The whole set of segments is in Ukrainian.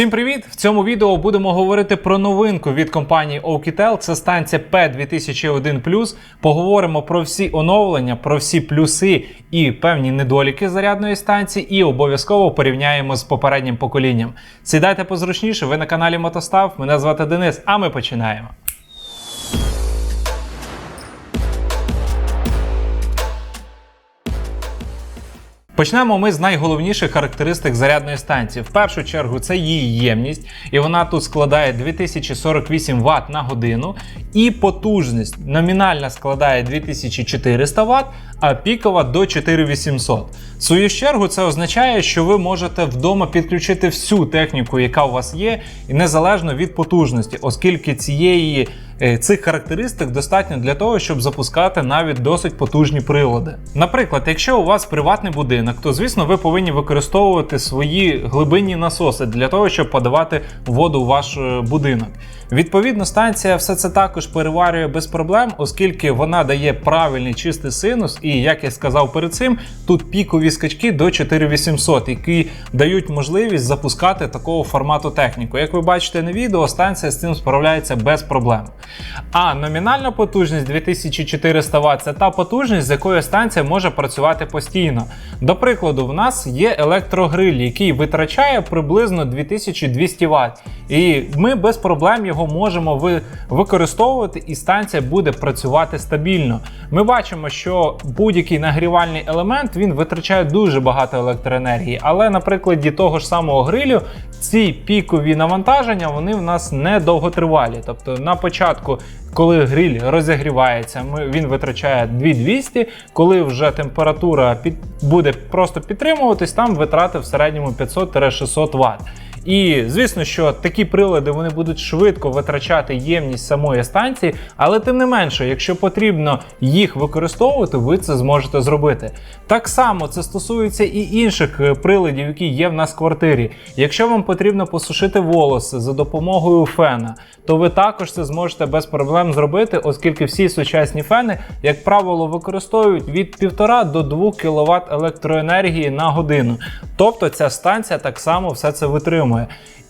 Всім привіт! В цьому відео будемо говорити про новинку від компанії Oukitel. Це станція P2001+. Поговоримо про всі оновлення, про всі плюси і певні недоліки зарядної станції, і обов'язково порівняємо з попереднім поколінням. Сідайте позручніше, ви на каналі Мотостав. Мене звати Денис, а ми починаємо. Почнемо ми з найголовніших характеристик зарядної станції. В першу чергу це її ємність, і вона тут складає 2048 Вт на годину. І потужність номінальна складає 2400 Вт, а пікова до 4800. В свою чергу це означає, що ви можете вдома підключити всю техніку, яка у вас є, і незалежно від потужності, оскільки цієї. Е, Цих характеристик достатньо для того, щоб запускати навіть досить потужні прилади. Наприклад, якщо у вас приватний будинок, то звісно ви повинні використовувати свої глибинні насоси для того, щоб подавати воду в ваш е, будинок. Відповідно, станція все це також переварює без проблем, оскільки вона дає правильний чистий синус, і як я сказав перед цим, тут пікові скачки до 4800, які дають можливість запускати такого формату техніку. Як ви бачите на відео, станція з цим справляється без проблем. А номінальна потужність 2400 Вт це та потужність, з якою станція може працювати постійно. До прикладу, в нас є електрогриль, який витрачає приблизно 2200 Вт. І ми без проблем його можемо використовувати, і станція буде працювати стабільно. Ми бачимо, що будь-який нагрівальний елемент він витрачає дуже багато електроенергії, але на прикладі того ж самого грилю ці пікові навантаження вони в нас не довготривалі. Тобто на початку, коли гриль розігрівається, ми, він витрачає 2200, коли вже температура під, буде просто підтримуватись, там витрати в середньому 500-600 Вт. І звісно, що такі прилади вони будуть швидко витрачати ємність самої станції, але тим не менше, якщо потрібно їх використовувати, ви це зможете зробити. Так само це стосується і інших е, приладів, які є в нас в квартирі. Якщо вам потрібно посушити волоси за допомогою фена, то ви також це зможете без проблем зробити, оскільки всі сучасні фени, як правило, використовують від 1,5 до 2 кВт електроенергії на годину. Тобто ця станція так само все це витримує.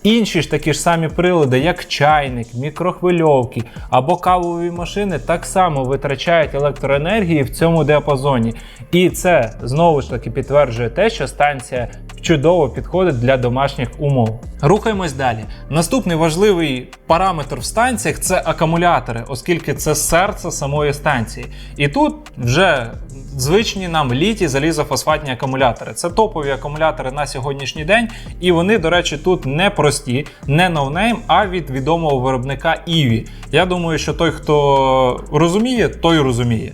Інші ж такі ж самі прилади, як чайник, мікрохвильовки або кавові машини, так само витрачають електроенергії в цьому діапазоні. І це знову ж таки підтверджує те, що станція чудово підходить для домашніх умов. Рухаємось далі. Наступний важливий параметр в станціях це акумулятори, оскільки це серце самої станції. І тут вже звичні нам літі залізофосфатні акумулятори. Це топові акумулятори на сьогоднішній день, і вони, до речі, тут не прості, не ноунейм, а від відомого виробника Іві. Я думаю, що той, хто розуміє, той розуміє.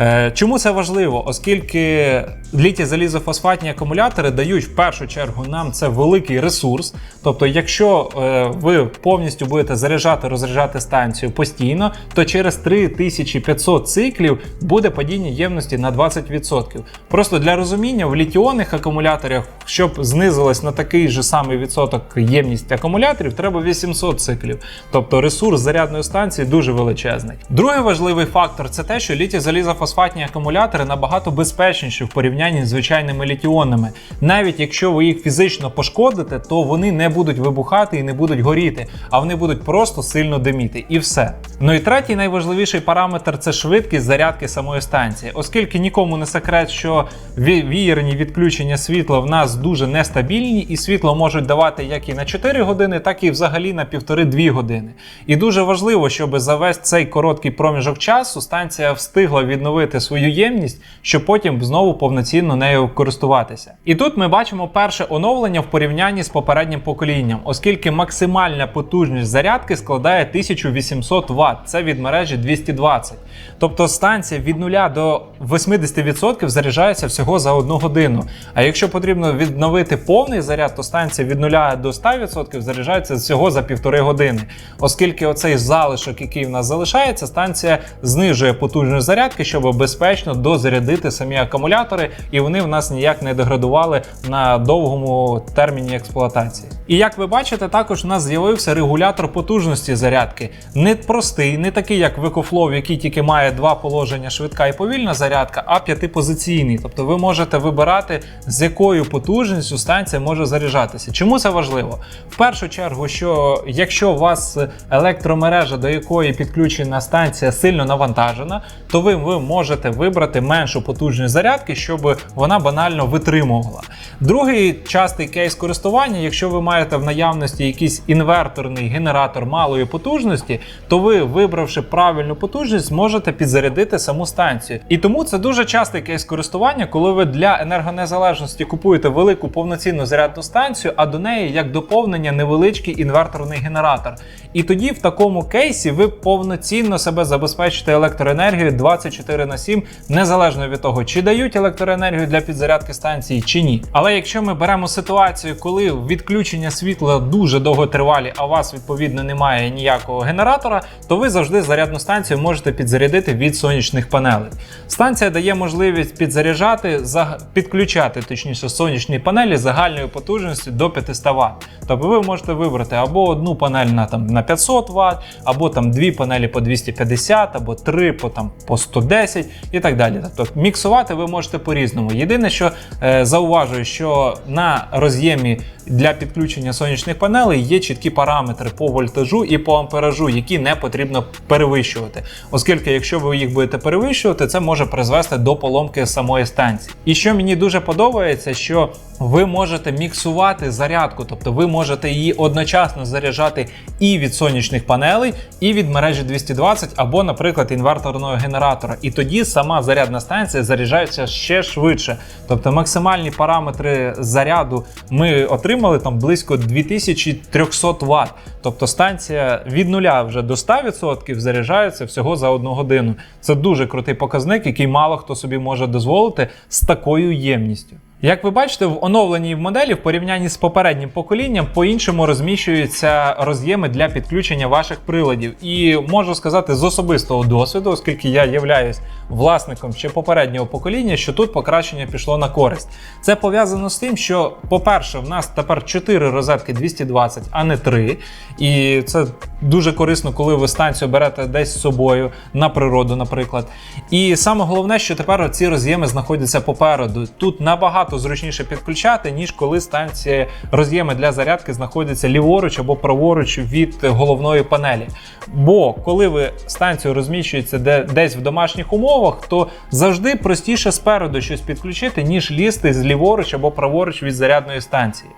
Е, Чому це важливо? Оскільки літі залізофосфатні акумулятори дають в першу чергу нам це великий ресурс. Тобто, якщо е, ви повністю будете заряджати, розряджати станцію постійно, то через 3500 циклів буде падіння ємності на 20%. Просто для розуміння, в літіонних акумуляторах, щоб знизилась на такий же самий відсоток ємність акумуляторів, треба 800 циклів. Тобто ресурс зарядної станції дуже величезний. Другий важливий фактор це те, що літі залізофосфатні акумулятори набагато безпечніші в порівнянні з звичайними літіонними. Навіть якщо ви їх фізично пошкодите, то вони не будуть вибухати і не будуть горіти, а вони будуть просто сильно диміти. І все. Ну і третій найважливіший параметр це швидкість зарядки самої станції, оскільки нікому не секрет, що ві- вієрні відключення світла в нас дуже нестабільні, і світло можуть давати як і на 4 години, так і взагалі на 1,5-2 години. І дуже важливо, щоб за весь цей короткий проміжок часу станція встигла відновити свою ємність, щоб потім знову повноцінно нею користуватися. І тут ми бачимо перше оновлення в порівнянні з попереднім поколінням, оскільки максимальна потужність зарядки складає 1800 Вт, це від мережі 220. Тобто станція від 0 до 80% заряджається всього за 1 годину. А якщо потрібно відновити повний заряд, то станція від 0 до 100% заряджається всього за півтори години. Оскільки оцей залишок, який в нас залишається, станція знижує потужність зарядки, щоб щоб безпечно дозарядити самі акумулятори, і вони в нас ніяк не деградували на довгому терміні експлуатації. І як ви бачите, також у нас з'явився регулятор потужності зарядки. Не простий, не такий, як в EcoFlow, який тільки має два положення швидка і повільна зарядка, а п'ятипозиційний. Тобто ви можете вибирати, з якою потужністю станція може заряджатися. Чому це важливо? В першу чергу, що якщо у вас електромережа, до якої підключена станція, сильно навантажена, то ви, ви можете вибрати меншу потужність зарядки, щоб вона банально витримувала. Другий частий кейс користування, якщо ви маєте в наявності якийсь інверторний генератор малої потужності, то ви, вибравши правильну потужність, можете підзарядити саму станцію. І тому це дуже частий кейс користування, коли ви для енергонезалежності купуєте велику повноцінну зарядну станцію, а до неї як доповнення невеличкий інверторний генератор. І тоді в такому кейсі ви повноцінно себе забезпечите електроенергією 24 на 7, незалежно від того, чи дають електроенергію для підзарядки станції чи ні. Але якщо ми беремо ситуацію, коли відключення світла дуже довготривалі, а у вас відповідно немає ніякого генератора, то ви завжди зарядну станцію можете підзарядити від сонячних панелей. Станція дає можливість підзаряджати, за- підключати точніше сонячні панелі загальною потужністю до 500 Вт. Тобто ви можете вибрати або одну панель на там на 500 Вт, або там дві панелі по 250, або три по там по 110 і так далі. Тобто міксувати ви можете по-різному. Єдине, що е, зауважую, що на роз'ємі для підключення сонячних панелей є чіткі параметри по вольтажу і по амперажу, які не потрібно перевищувати. Оскільки, якщо ви їх будете перевищувати, це може призвести до поломки самої станції. І що мені дуже подобається, що ви можете міксувати зарядку, тобто ви можете її одночасно заряджати і від сонячних панелей, і від мережі 220, або, наприклад, інверторного генератора. І тоді сама зарядна станція заряджається ще швидше. Тобто максимальні параметри заряду ми отримали там близько 2300 Вт. Тобто станція від нуля вже до 100% заряджається всього за одну годину. Це дуже крутий показник, який мало хто собі може дозволити з такою ємністю. Як ви бачите, в оновленій моделі в порівнянні з попереднім поколінням по-іншому розміщуються роз'єми для підключення ваших приладів. І можу сказати з особистого досвіду, оскільки я являюсь власником ще попереднього покоління, що тут покращення пішло на користь. Це пов'язано з тим, що, по-перше, в нас тепер 4 розетки 220, а не 3. І це дуже корисно, коли ви станцію берете десь з собою на природу, наприклад. І саме головне, що тепер ці роз'єми знаходяться попереду. Тут набагато зручніше підключати, ніж коли станція роз'єми для зарядки знаходяться ліворуч або праворуч від головної панелі. Бо коли ви станцію розміщуєте де, десь в домашніх умовах, то завжди простіше спереду щось підключити, ніж лізти з ліворуч або праворуч від зарядної станції.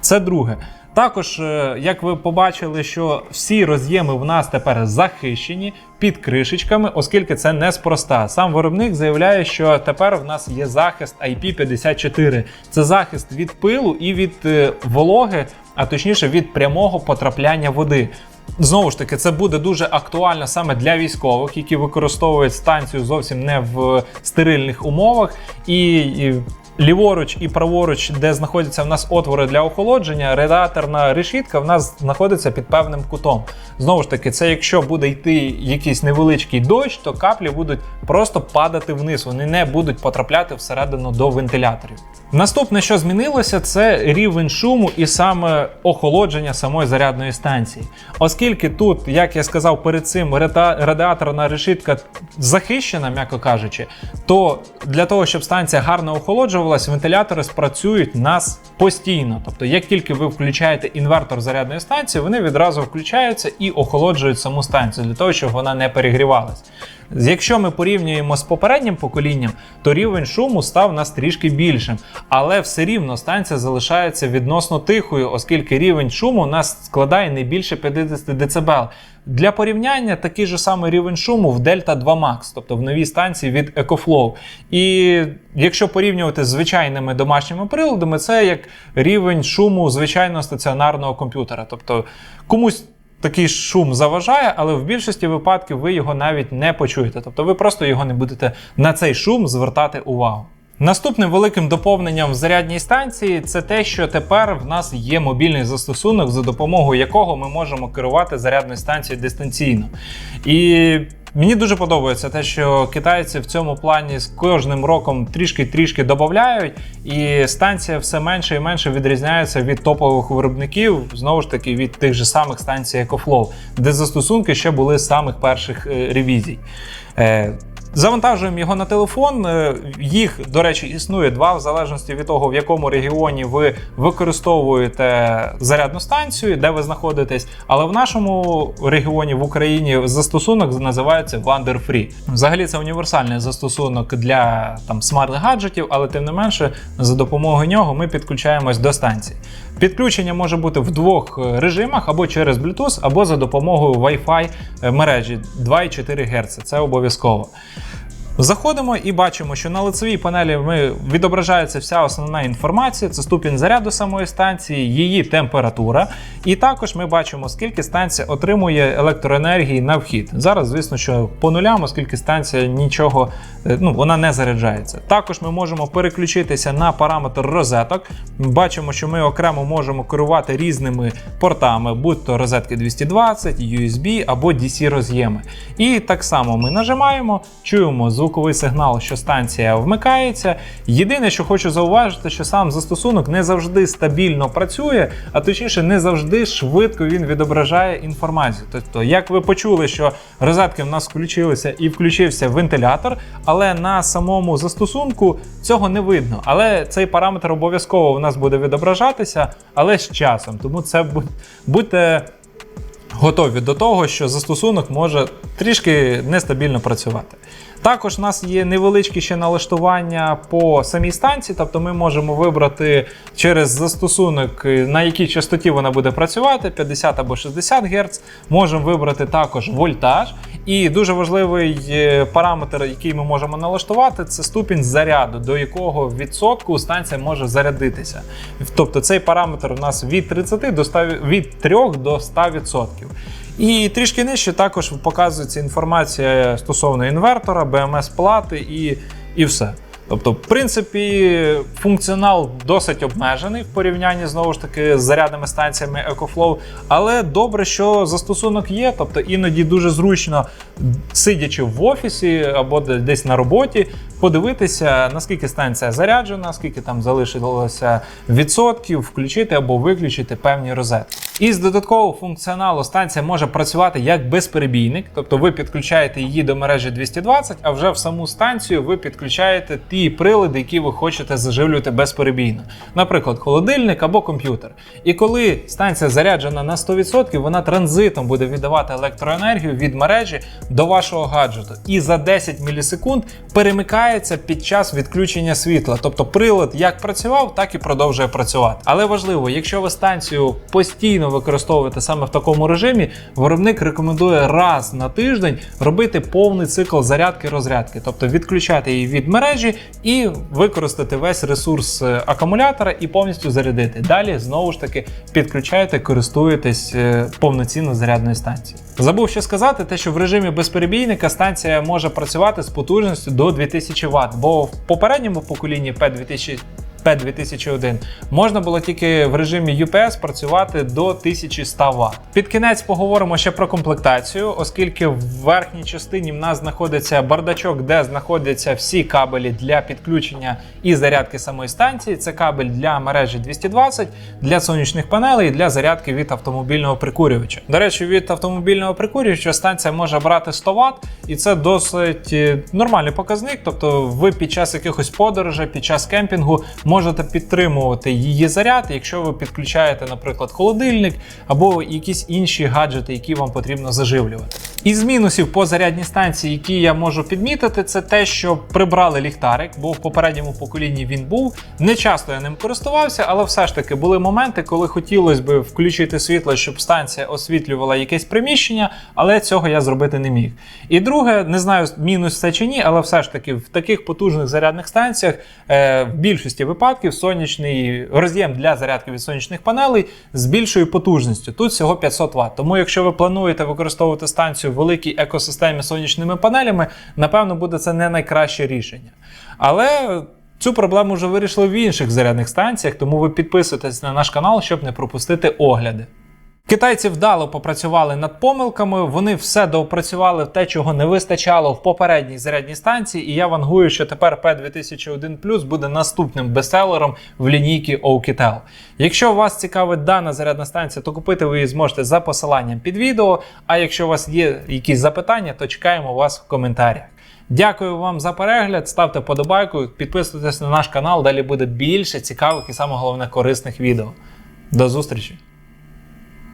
Це друге. Також, е, як ви побачили, що всі роз'єми в нас тепер захищені під кришечками, оскільки це неспроста. Сам виробник заявляє, що тепер в нас є захист IP54. Це захист від пилу і від е, вологи, а точніше від прямого потрапляння води. Знову ж таки, це буде дуже актуально саме для військових, які використовують станцію зовсім не в стерильних умовах. І ліворуч і праворуч, де знаходяться в нас отвори для охолодження, радіаторна решітка в нас знаходиться під певним кутом. Знову ж таки, це якщо буде йти якийсь невеличкий дощ, то каплі будуть просто падати вниз, вони не будуть потрапляти всередину до вентиляторів. Наступне, що змінилося, це рівень шуму і саме охолодження самої зарядної станції. Оскільки тут, як я сказав перед цим, радіаторна решітка захищена, м'яко кажучи, то для того, щоб станція гарно охолоджувалась, вентилятори спрацюють нас постійно. Тобто, як тільки ви включаєте інвертор зарядної станції, вони відразу включаються і охолоджують саму станцію для того, щоб вона не перегрівалась. Якщо ми порівнюємо з попереднім поколінням, то рівень шуму став нас трішки більшим, але все рівно станція залишається відносно тихою, оскільки рівень шуму у нас складає не більше 50 дБ. Для порівняння такий же самий рівень шуму в Delta 2 Max, тобто в новій станції від EcoFlow. І якщо порівнювати з звичайними домашніми приладами, це як рівень шуму звичайного стаціонарного комп'ютера. Тобто комусь такий шум заважає, але в більшості випадків ви його навіть не почуєте. Тобто ви просто його не будете на цей шум звертати увагу. Наступним великим доповненням в зарядній станції це те, що тепер в нас є мобільний застосунок, за допомогою якого ми можемо керувати зарядною станцією дистанційно. І Мені дуже подобається те, що китайці в цьому плані з кожним роком трішки-трішки додають, і станція все менше і менше відрізняється від топових виробників, знову ж таки, від тих же самих станцій EcoFlow, де застосунки ще були з самих перших е, ревізій. Завантажуємо його на телефон. Е, Їх, до речі, існує два, в залежності від того, в якому регіоні ви використовуєте зарядну станцію, де ви знаходитесь. Але в нашому регіоні в Україні застосунок називається Wander Free. Взагалі це універсальний застосунок для там смарт-гаджетів, але тим не менше, за допомогою нього ми підключаємось до станції. Підключення може бути в двох е, режимах або через Bluetooth, або за допомогою Wi-Fi е, мережі 2,4 Гц. Це обов'язково. Заходимо і бачимо, що на лицевій панелі ми відображається вся основна інформація. Це ступінь заряду самої станції, її температура. І також ми бачимо, скільки станція отримує електроенергії на вхід. Зараз, звісно, що по нулям, оскільки станція нічого е, ну, вона не заряджається. Також ми можемо переключитися на параметр розеток. Бачимо, що ми окремо можемо керувати різними портами, будь то розетки 220, USB або DC роз'єми. І так само ми нажимаємо, чуємо звуковий сигнал, що станція вмикається. Єдине, що хочу зауважити, що сам застосунок не завжди стабільно працює, а точніше, не завжди швидко він відображає інформацію. Тобто, як ви почули, що розетки в нас включилися і включився вентилятор, але на самому застосунку цього не видно. Але цей параметр обов'язково у нас буде відображатися, але з часом. Тому це будь- будьте готові до того, що застосунок може трішки нестабільно працювати. Також у нас є невеличкі ще налаштування по самій станції, тобто ми можемо вибрати через застосунок, на якій частоті вона буде працювати, 50 або 60 Гц. Можемо вибрати також вольтаж. І дуже важливий е, параметр, який ми можемо налаштувати, це ступінь заряду, до якого відсотку станція може зарядитися. Тобто цей параметр у нас від 30 до 100, від 3 до 100%. І трішки нижче також показується інформація стосовно інвертора, BMS плати і, і все. Тобто, в принципі, функціонал досить обмежений в порівнянні знову ж таки з зарядними станціями EcoFlow, але добре, що застосунок є. Тобто іноді дуже зручно, сидячи в офісі або десь на роботі, подивитися, наскільки станція заряджена, скільки там залишилося відсотків, включити або виключити певні розетки. Із додаткового функціоналу станція може працювати як безперебійник, тобто ви підключаєте її до мережі 220, а вже в саму станцію ви підключаєте ті прилади, які ви хочете заживлювати безперебійно, наприклад, холодильник або комп'ютер. І коли станція заряджена на 100%, вона транзитом буде віддавати електроенергію від мережі до вашого гаджету. І за 10 мілісекунд перемикається під час відключення світла. Тобто прилад як працював, так і продовжує працювати. Але важливо, якщо ви станцію постійно використовуєте саме в такому режимі, виробник рекомендує раз на тиждень робити повний цикл зарядки розрядки, тобто відключати її від мережі і використати весь ресурс е, акумулятора і повністю зарядити. Далі знову ж таки підключаєте, користуєтесь е, повноцінно зарядною станцією. Забув ще сказати, те, що в режимі безперебійника станція може працювати з потужністю до 2000 Вт, бо в попередньому поколінні P2000 P2001 можна було тільки в режимі UPS працювати до 1100 Вт. Під кінець поговоримо ще про комплектацію, оскільки в верхній частині в нас знаходиться бардачок, де знаходяться всі кабелі для підключення і зарядки самої станції. Це кабель для мережі 220, для сонячних панелей і для зарядки від автомобільного прикурювача. До речі, від автомобільного прикурювача станція може брати 100 Вт, і це досить е, нормальний показник. Тобто, ви під час якихось подорожей, під час кемпінгу можете підтримувати її заряд, якщо ви підключаєте, наприклад, холодильник або якісь інші гаджети, які вам потрібно заживлювати. Із мінусів по зарядній станції, які я можу підмітити, це те, що прибрали ліхтарик, бо в попередньому поколінні він був. Не часто я ним користувався, але все ж таки були моменти, коли хотілося б включити світло, щоб станція освітлювала якесь приміщення, але цього я зробити не міг. І друге, не знаю, мінус це чи ні, але все ж таки в таких потужних зарядних станціях е, в більшості випадків сонячний роз'єм для зарядки від сонячних панелей з більшою потужністю. Тут всього 500 Вт. Тому, якщо ви плануєте використовувати станцію великій екосистемі сонячними панелями, напевно, буде це не найкраще рішення. Але цю проблему вже вирішили в інших зарядних станціях, тому ви підписуйтесь на наш канал, щоб не пропустити огляди. Китайці вдало попрацювали над помилками. Вони все доопрацювали в те, чого не вистачало в попередній зарядній станції. І я вангую, що тепер P2001 буде наступним бестселером в лінійці Oukitel. Якщо вас цікавить дана зарядна станція, то купити ви її зможете за посиланням під відео. А якщо у вас є якісь запитання, то чекаємо вас в коментарях. Дякую вам за перегляд. Ставте подобайку, підписуйтесь на наш канал. Далі буде більше цікавих і саме головне корисних відео. До зустрічі!